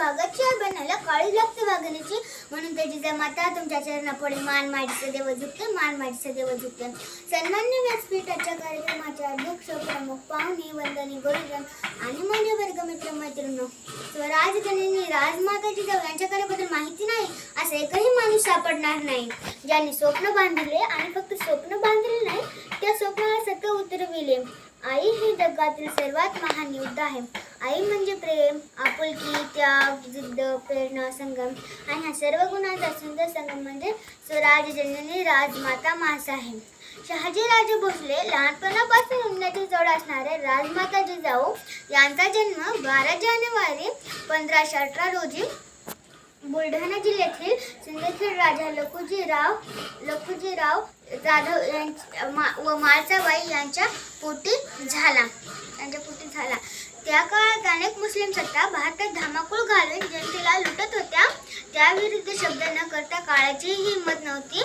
बागत आहे. बनायला काळी लागते वाघिणीची म्हणून त्याची जमाता तुमच्या चरणापुढे मान माडीचं देव झुकते मान माडीचं देव झुकते. सन्मान्य व्यासपीठाच्या कार्यक्रमाचे अध्यक्ष प्रमुख पाहुणे वंदनी गुरुजन आणि माझे वर्गमित्र मैत्रिणी स्वराजगणींनी राजमाताजी देव यांच्या कार्याबद्दल माहिती नाही असा एकही माणूस सापडणार नाही. ज्यांनी स्वप्न बांधले आणि फक्त स्वप्न बांधले नाही त्या स्वप्नाला सत्य उतरविले. आई हे जगातील सर्वात महान युद्ध आहे. आई म्हणजे प्रेम आपुलकी त्याग जिद्द प्रेरणा संगम. आणि ह्या सर्व गुणांचा सुंदर संगम म्हणजे स्वराज जननी राजमाता मास आहे शहाजीराजे भोसले लहानपणापासून उन्नती जोड असणारे राजमाता जिजाऊ यांचा जन्म बारा जानेवारी पंधराशे अठरा रोजी बुलढाणा जिल्ह्यातील सिंदखेड राजा लखुजीराव लखुजीराव जाधव यांच्या मा- व माळसाबाई यांच्या पोटी झाला. यांच्या पोटी झाला. त्या काळात अनेक मुस्लिम सत्ता भारतात धामाकूळ घालून जनतेला लुटत होत्या. त्याविरुद्ध शब्द न करता काळाची हिंमत नव्हती.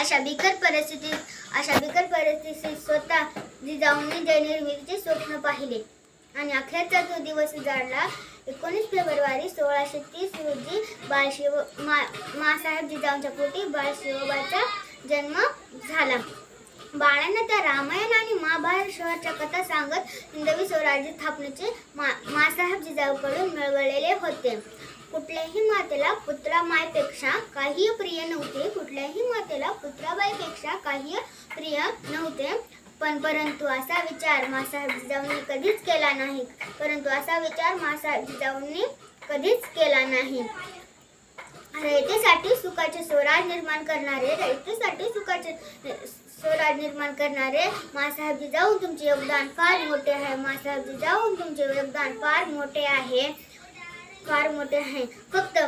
अशा बिकर परिस्थितीत अशा बिकर परिस्थितीत स्वतः जिजाऊंनी जयनिर्मितीचे स्वप्न पाहिले. आणि अखेरचा तो दिवस उजाडला. एकोणीस फेब्रुवारी सोळाशे तीस रोजी बाळशिव मा मासाहेब जिजाऊंच्या पोटी बाळशिवबाचा जन्म झाला. बाळांना त्या रामायण आणि महाभारत शहराच्या कथा सांगत हिंदवी स्वराज्य स्थापनेचे मा मासाहेब जिजाऊकडून मिळवलेले होते. कुठल्याही मातेला पुत्रामायपेक्षा काही प्रिय नव्हते कुठल्याही मातेला पुत्राबाईपेक्षा काही प्रिय नव्हते. पण परंतु असा विचार मासाहेब जिजाऊंनी कधीच केला नाही. परंतु असा विचार मासाहेब जिजाऊंनी कधीच केला नाही. रयतेसाठी सुखाचे स्वराज निर्माण करणारे रयतेसाठी सुखाचे स्वराज निर्माण करणारे मासाहेब जिजाऊ तुमचे योगदान फार मोठे आहे. मासाहेब जिजाऊ तुमचे योगदान फार मोठे आहे. फार मोठे आहे. फक्त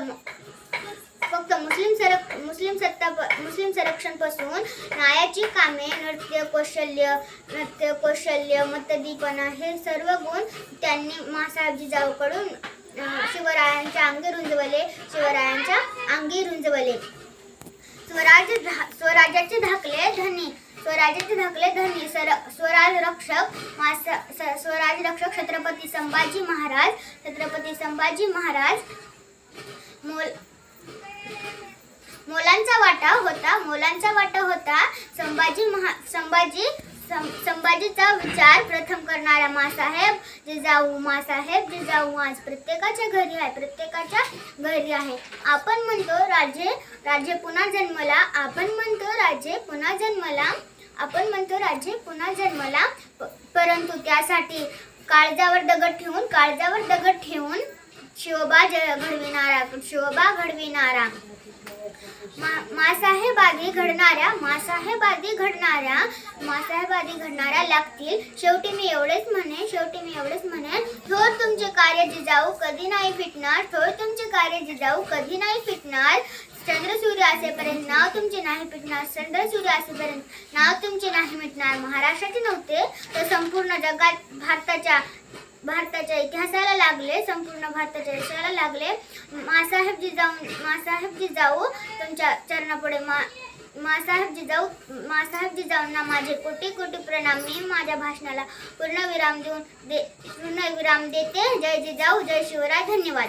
फक्त मुस्लिम सरक मुस्लिम सत्ता मुस्लिम संरक्षणपासून न्यायाची कामे नृत्य कौशल्य नृत्य कौशल्य मतदीपणा हे सर्व गुण त्यांनी मासाहेब जिजाऊकडून शिवरायांच्या अंगी रुंजवले शिवरायांच्या अंगी रुंजवले. स्वराज स्वराज्याचे धाकले धनी. स्वराज्याचे धाकले धनी. सर स्वराज रक्षक स्वराज रक्षक छत्रपती संभाजी महाराज छत्रपती संभाजी महाराज. मोल मोलांचा वाटा होता मोलांचा वाटा होता संभाजी महा संभाजी संभाजीचा विचार प्रथम करणारा मासाहेब जिजाऊ मासाहेब जिजाऊ आज प्रत्येकाच्या घरी आहे प्रत्येकाच्या घरी आहे. आपण म्हणतो राजे राजे पुन्हा जन्मला. आपण म्हणतो राजे पुन्हा जन्मला. आपण म्हणतो राजे पुन्हा जन्मला. प- परंतु त्यासाठी काळजावर दगड ठेवून काळजावर दगड ठेवून शिवबा ज- घडविणारा शिवबा घडविणारा. मासाहेबादी घडणाऱ्या मासाहेबादी घडणाऱ्या मासाहेबादी घडणाऱ्या लागतील. शेवटी मी एवढेच म्हणे शेवटी मी एवढेच म्हणे थोर तुमचे कार्य जिजाऊ कधी नाही फिटणार थोर तुमचे कार्य जिजाऊ कधी नाही फिटणार. चंद्र सूर्य असेपर्यंत नाव तुमचे नाही पिटणार चंद्र सूर्य असेपर्यंत नाव तुमचे नाही मिटणार. महाराष्ट्राचे नव्हते तर संपूर्ण जगात भारताच्या भारताच्या इतिहासाला लागले संपूर्ण भारताच्या इतिहासाला लागले. मासाहेब जिजाऊ मासाहेब जिजाऊ तुमच्या चरणापुढे मा मासाहेब जिजाऊ मासाहेब जिजाऊंना माझे कोटी कोटी प्रणाम. मी माझ्या भाषणाला पूर्ण विराम देऊन दे पूर्ण विराम देते. जय जिजाऊ जय शिवराय. धन्यवाद.